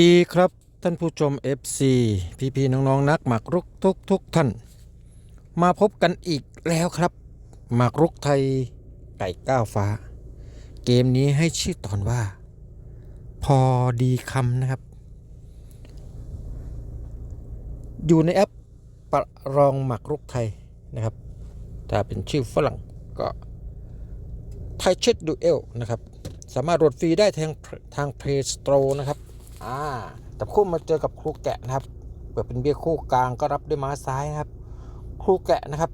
ดีครับท่านผู้ชม FC พี่พี่ๆน้องๆนักหมากรุกทุกทุกท่าน มาพบกันอีกแล้วครับหมากรุกไทยไก่ก้าวฟ้า เกมนี้ให้ชื่อตอนว่า พอดีคำนะครับ อยู่ในแอปประรองหมากรุกไทยนะครับ ถ้าเป็นชื่อฝรั่งก็ไทยเชดดูเอลนะครับ สามารถโหลดฟรีได้ทางทาง Play Store นะครับ อ่าจับคู่มาเจอกับครูแกะนะครับเปิดเป็นเบี้ยคู่กลางก็รับด้วยม้าซ้ายนะครับ ครูแกะนะครับ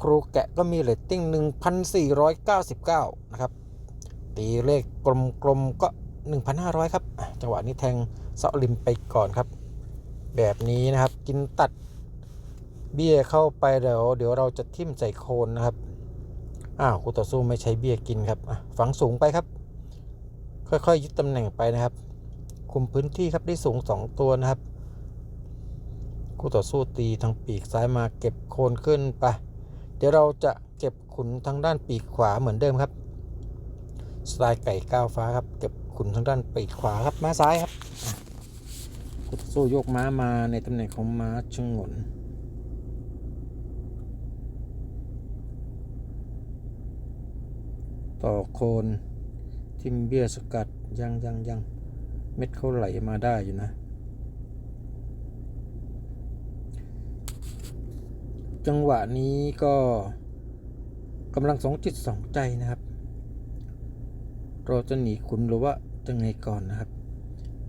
ครูแกะก็มีเรตติ้ง 1,499 นะครับ ตีเลขกลมๆก็1,500 ครับอะจังหวะนี้แทงเสาะริมไปก่อนครับ แบบนี้นะครับ กินตัดเบี้ยเข้าไปเดี๋ยวเดี๋ยวเราจะทิ่มใส่โคนนะครับ อ้าวคู่ต่อสู้ไม่ใช้เบี้ยกินครับฝังสูงไปครับ ค่อยๆยึดตำแหน่งไปนะครับ คุมพื้นที่ครับได้สูง 2 ตัวนะครับคู่ต่อสู้ตีทางปีกซ้ายมาเก็บโคนขึ้นไปเดี๋ยวเราจะเก็บขุนทางด้านปีกขวาเหมือนเดิมครับสไตล์ไก่ก้าวฟ้าครับเก็บขุนทางด้านปีกขวาครับม้าซ้ายครับอะคู่ต่อสู้โยกม้ามาในตำแหน่งของม้าชงนต่อโคนทิมเบียสกัดยังยังยัง เม็ดเขาไหลมาได้อยู่นะ จังหวะนี้ก็กำลังสองจิตสองใจนะครับเราจะหนีขุนหรือว่าจะไงก่อนนะครับ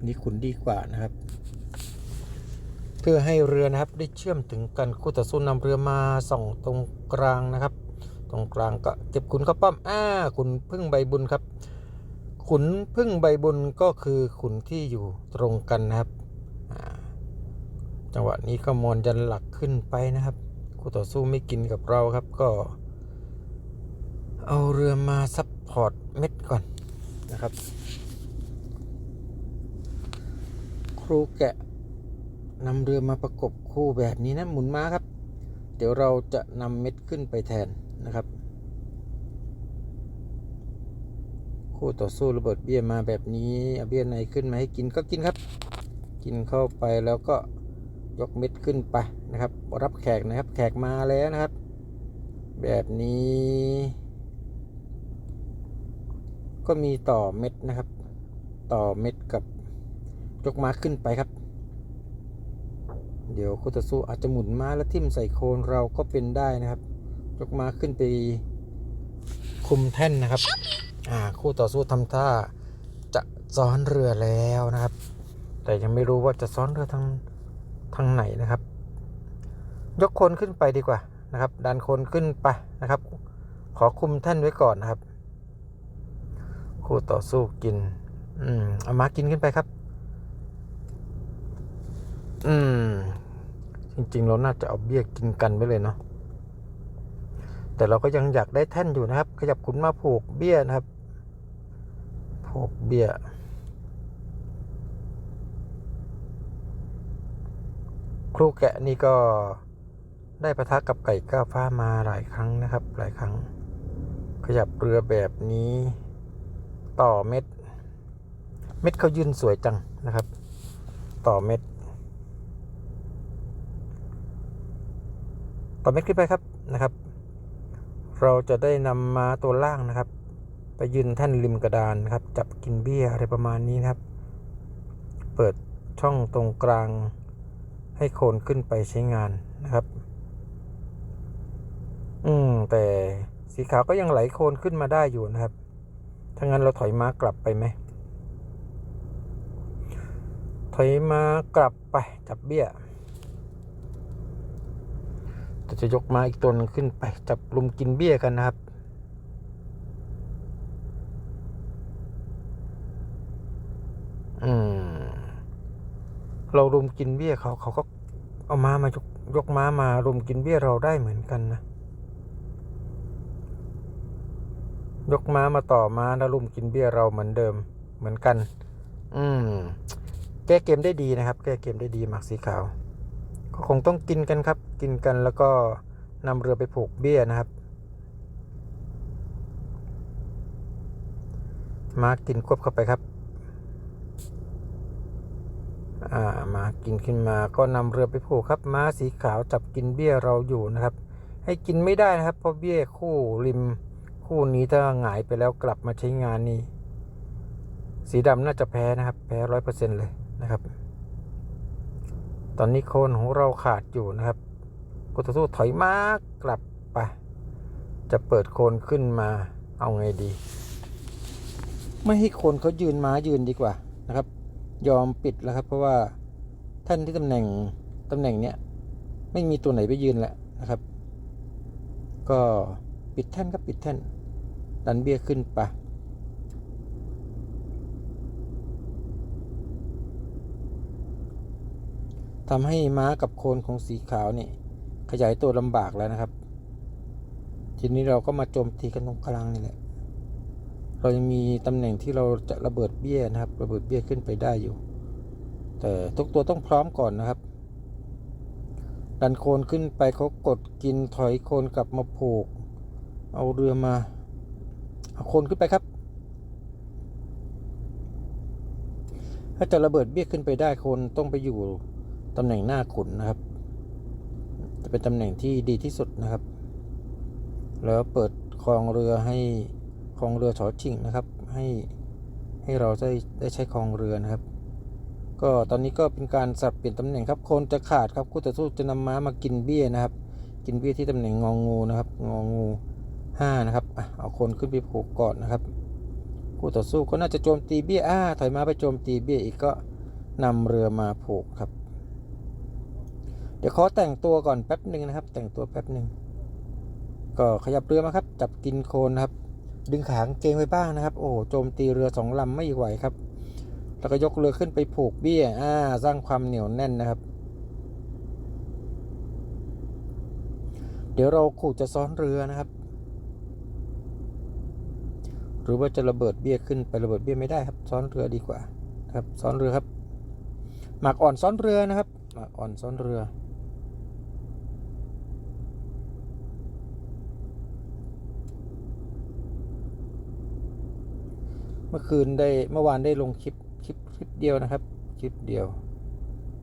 นี่ขุนดีกว่านะครับ เพื่อให้เรือนะครับได้เชื่อมถึงกันคู่ต่อสู้นำเรือมาส่องตรงกลางนะครับ ตรงกลางก็เก็บขุนเข้าป้อมอ้าขุนพึ่งใบบุญครับ ขุนพึ่งใบบุญก็คือขุนที่อยู่ตรงกันนะครับ จังหวะนี้ก็มอนยันหลักขึ้นไปนะครับคู่ต่อสู้ไม่กินกับเราครับก็ เอาเรือมาซับพอร์ตเม็ดก่อนนะครับ ครูแกะนำเรือมาประกบคู่แบบนี้นะหมุนมาครับ เดี๋ยวเราจะนำเม็ดขึ้นไปแทนนะครับ คู่ต่อสู้ระเบิดเบี้ยมาแบบนี้เอาเบี้ยในขึ้นมาให้กินก็กินครับ กินเข้าไปแล้วก็ยกเม็ดขึ้นไปนะครับ รับแขกนะครับ แขกมาแล้วนะครับ แบบนี้ ก็มีต่อเม็ดนะครับ ต่อเม็ดกับยกมาขึ้นไปครับ เดี๋ยวคู่ต่อสู้อาจจะหมุนมาแล้วทิ่มใส่โคนเราก็เป็นได้นะครับ ยกมาขึ้นไปคุมแท่นนะครับ คู่ต่อสู้ทำท่าจะซ้อนเรือแล้วนะครับ แต่ยังไม่รู้ว่าจะซ้อนเรือทางทางไหนนะครับ ยกคนขึ้นไปดีกว่านะครับ ดันคนขึ้นไปนะครับ ขอคุมแท่นไว้ก่อนนะครับ คู่ต่อสู้กิน อืมเอามากินขึ้นไปครับ อืม จริงๆเราน่าจะเอาเบี้ยกินกันไปเลยเนาะแต่เราก็ยังอยากได้แท่นอยู่นะครับ ขยับขุนมาผูกเบี้ยนะครับ ผูกเบี้ยครูแกะนี่ก็ได้ประทะกับไก่ก้าวฟ้ามาหลายครั้งนะครับ หลายครั้ง ขยับเรือแบบนี้ต่อเม็ด เม็ดเขายืนสวยจังนะครับ ต่อเม็ด ต่อเม็ดขึ้นไปครับนะครับ เราจะได้นำมาตัวล่างนะครับ ไปยืนแท่นริมกระดานนะครับ จับกินเบี้ยอะไรประมาณนี้นะครับ เปิดช่องตรงกลางให้โคนขึ้นไปใช้งานนะครับ อืม แต่สีขาวก็ยังไหลโคนขึ้นมาได้อยู่นะครับ ถ้างั้นเราถอยม้ากลับไปไหม ถอยม้ากลับไปจับเบี้ยแต่จะยกมาอีกตัวนึงขึ้นไปจับลุมกินเบี้ยกันนะครับ เรารุมกินเบี้ยเขาเขาก็เอาม้ามายกยกม้ามารุมกินเบี้ยเราได้เหมือนกันนะ ยกม้ามาต่อม้าแล้วรุมกินเบี้ยเราเหมือนเดิมเหมือนกัน อืม แก้เกมได้ดีนะครับ แก้เกมได้ดีหมากสีขาว ก็คงต้องกินกันครับ กินกันแล้วก็นำเรือไปผูกเบี้ยนะครับ มากินควบเข้าไปครับ อ่ามากินขึ้นมาก็นำเรือไปผูกครับม้าสีขาวจับกินเบี้ยเราอยู่นะครับ ให้กินไม่ได้นะครับ เพราะเบี้ยคู่ริมคู่นี้ถ้าหงายไปแล้วกลับมาใช้งานนี่สีดำน่าจะแพ้นะครับ แพ้ร้อยเปอร์เซ็นเลยนะครับ ตอนนี้โคนของเราขาดอยู่นะครับกุตสู้ถอยมากกลับไปจะเปิดโคนขึ้นมาเอาไงดี ไม่ให้โคนเขายืนม้ายืนดีกว่านะครับ ยอมปิดแล้วครับ เพราะว่าท่านที่ตำแหน่งตำแหน่งเนี้ยไม่มีตัวไหนไปยืนแล้วนะครับ ก็ปิดแท่นครับปิดแท่น ดันเบี้ยขึ้นไปทำให้ม้ากับโคนของสีขาวนี่ขยายตัวลำบากแล้วนะครับ ทีนี้เราก็มาโจมตีกันตรงกลางนี่แหละ เรายังมีตำแหน่งที่เราจะระเบิดเบี้ยนะครับ ระเบิดเบี้ยขึ้นไปได้อยู่ แต่ทุกตัวต้องพร้อมก่อนนะครับ ดันโคนขึ้นไปเขากดกินถอยโคนกลับมาผูก เอาเรือมาเอาโคนขึ้นไปครับ ถ้าจะระเบิดเบี้ยขึ้นไปได้โคนต้องไปอยู่ตำแหน่งหน้าขุนนะครับ จะเป็นตำแหน่งที่ดีที่สุดนะครับ แล้วเปิดคลองเรือให้ คลองเรือฉอชิงนะครับ ให้ให้เราได้ได้ใช้คลองเรือนะครับ ก็ตอนนี้ก็เป็นการสับเปลี่ยนตำแหน่งครับโคนจะขาดครับคู่ต่อสู้จะนำม้ามากินเบี้ยนะครับ กินเบี้ยที่ตำแหน่งงองงูนะครับงองูห้านะครับเอาโคนขึ้นไปผูกก่อนนะครับคู่ต่อสู้ก็น่าจะโจมตีเบี้ยอ่าถอยมาไปโจมตีเบี้ยอีกก็นำเรือมาผูกครับ เดี๋ยวขอแต่งตัวก่อนแป๊บหนึ่งนะครับ แต่งตัวแป๊บหนึ่งก็ขยับเรือมาครับ จับกินโคนนะครับ ดึงขางเกงไว้บ้างนะครับ โอ้โจมตีเรือสองลำไม่ไหวครับ แล้วก็ยกเรือขึ้นไปผูกเบี้ยอ่าสร้างความเหนียวแน่นนะครับ เดี๋ยวเราขู่จะซ้อนเรือนะครับ หรือว่าจะระเบิดเบี้ยขึ้นไประเบิดเบี้ยไม่ได้ครับ ซ้อนเรือดีกว่าครับซ้อนเรือครับ หมากอ่อนซ้อนเรือนะครับ หมากอ่อนซ้อนเรือ เมื่อคืนได้เมื่อวานได้ลงคลิปคลิปคลิปเดียวนะครับ คลิปเดียว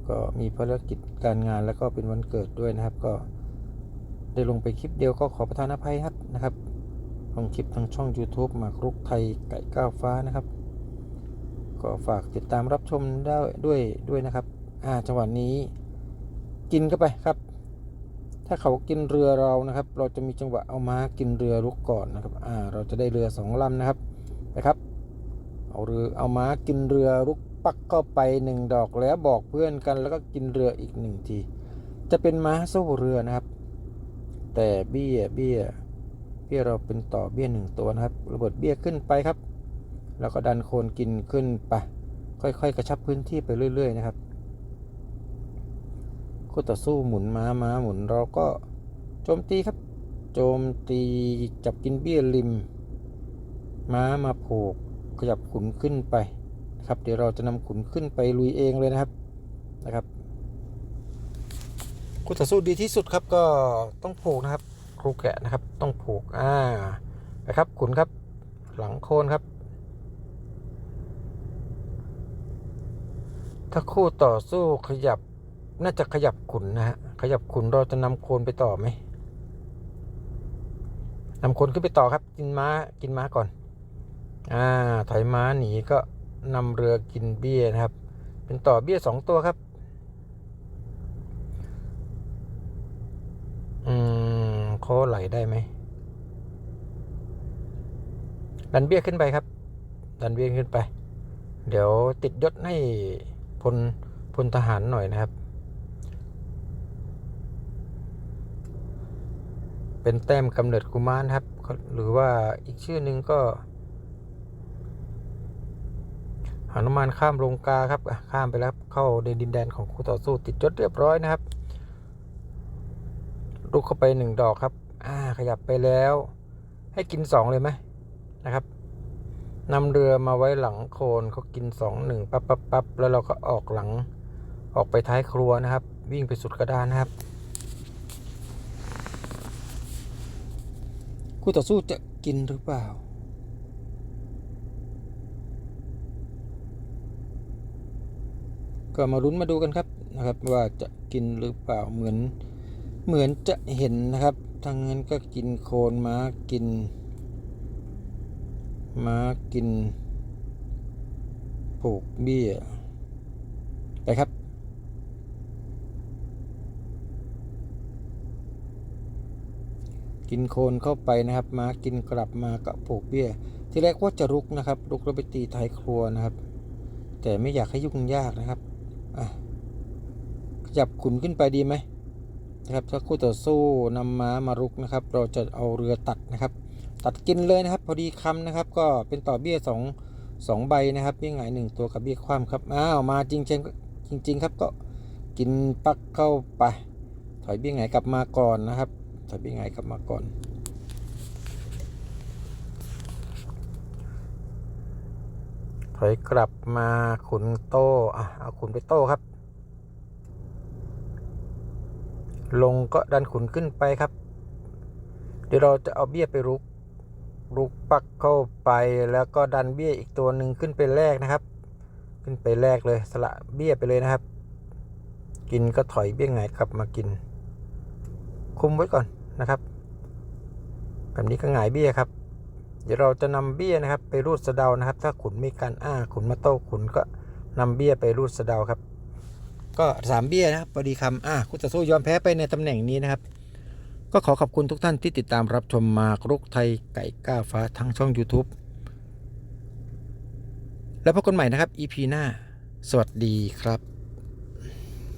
ก็มีภารกิจการงานแล้วก็เป็นวันเกิดด้วยนะครับ ก็ได้ลงไปคลิปเดียวก็ขอประทานอภัยครับนะครับลงคลิปทางช่อง YouTube หมากรุกไทยไก่ก้าวฟ้านะครับ ก็ฝากติดตามรับชมได้ด้วยด้วยนะครับ อ่าจังหวะนี้กินเข้าไปครับ ถ้าเขากินเรือเรานะครับ เราจะมีจังหวะเอาม้ากินเรือลุกก่อนนะครับ อ่า เราจะได้เรือสองลำนะครับ นะครับ เรือเอาม้ากินเรือลุกปักเข้าไปหนึ่งดอกแล้วบอกเพื่อนกัน แล้วก็กินเรืออีกหนึ่งที จะเป็นม้าสู้เรือนะครับ แต่เบี้ยเบี้ยเบี้ยเราเป็นต่อเบี้ยหนึ่งตัวนะครับ ระเบิดเบี้ยขึ้นไปครับ แล้วก็ดันโคนกินขึ้นไปค่อยๆ กระชับพื้นที่ไปเรื่อย ๆ นะครับคู่ต่อสู้หมุนม้าม้าหมุนเราก็โจมตีครับ โจมตีจับกินเบี้ยริม ม้ามาโผก ขยับขุนขึ้นไปนะครับ เดี๋ยวเราจะนำขุนขึ้นไปลุยเองเลยนะครับนะครับคู่ต่อสู้ดีที่สุดครับก็ต้องผูกนะครับ ครูแกะนะครับต้องผูกอ่านะครับขุนครับหลังโคนครับ ถ้าคู่ต่อสู้ขยับน่าจะขยับขุนนะฮะขยับขุนเราจะนำโคนไปต่อไหมนำโคนขึ้นไปต่อครับ กินม้ากินม้าก่อน อ่าถอยม้าหนีก็นำเรือกินเบี้ยนะครับ เป็นต่อเบี้ยสองตัวครับ อืมโคไหลได้ไหมดันเบี้ยขึ้นไปครับ ดันเบี้ยขึ้นไป เดี๋ยวติดยศให้พลพลทหารหน่อยนะครับ เป็นแต้มกำเนิดกุมารครับ หรือว่าอีกชื่อหนึ่งก็หา นุมานข้ามลงกาครับข้ามไปแล้วเข้าในดินแดนของคู่ต่อสู้ติดยศเรียบร้อยนะครับลุกเข้าไปหนึ่งดอกครับ อ่าขยับไปแล้ว ให้กินสองเลยไหมนะครับนำเรือมาไว้หลังโคนเขากินสองหนึ่งปั๊บปั๊บปั๊บแล้วเราก็ออกหลังออกไปท้ายครัวนะครับ วิ่งไปสุดกระดานนะครับคู่ต่อสู้จะกินหรือเปล่า ข ก็มาลุ้นมาดูกันครับนะครับ ว่าจะกินหรือเปล่าเหมือนเหมือนจะเห็นนะครับทางนั้นก็กินโคนม้ากินม้ากินปลูกเบี้ยไปครับกินโคนเข้าไปนะครับ ม้ากินกลับมาก็ปลูกเบี้ย ที่แรกว่าจะรุกนะครับรุกแล้วไปตีท้ายครัวนะครับ แต่ไม่อยากให้ยุ่งยากนะครับ ขยับขุนขึ้นไปดีไหมนะครับถ้าคู่ต่อสู้นำม้ามารุกนะครับ เราจะเอาเรือตัดนะครับ ตัดกินเลยนะครับ พอดีคำนะครับ ก็เป็นต่อเบี้ยสองสองใบนะครับเบี้ยหงายหนึ่งตัวกับเบี้ยคว่ำครับอ้าวมาจริงจริงจริงครับก็กินปักเข้าไป ถอยเบี้ยหงายกลับมาก่อนนะครับ ถอยเบี้ยหงายกลับมาก่อน ถอยกลับมาขุนโต้อะเอาขุนไปโต้ครับ ลงก็ดันขุนขึ้นไปครับ เดี๋ยวเราจะเอาเบี้ยไปรุกรุกปักเข้าไปแล้วก็ดันเบี้ยอีกตัวหนึ่งขึ้นไปแรกนะครับ ขึ้นไปแรกเลยสละเบี้ยไปเลยนะครับ กินก็ถอยเบี้ยหงายกลับมากิน คุมไว้ก่อนนะครับ แบบนี้ก็หงายเบี้ยครับ เดี๋ยวเราจะนำเบี้ยนะครับ ไปรูดสะเดานะครับ ถ้าขุนมีการอ้าขุนมาโต้ขุนก็นำเบี้ยไปรูดสะเดาครับ ก็สามเบี้ยนะครับพอดีคำอ่าคุณต่อสู้ยอมแพ้ไปในตำแหน่งนี้นะครับ ก็ขอขอบคุณทุกท่านที่ติดตามรับชมมากรุกไทยไก่ก้าฟ้าทั้งช่อง YouTube แล้วพบกันใหม่นะครับ EP หน้า สวัสดีครับ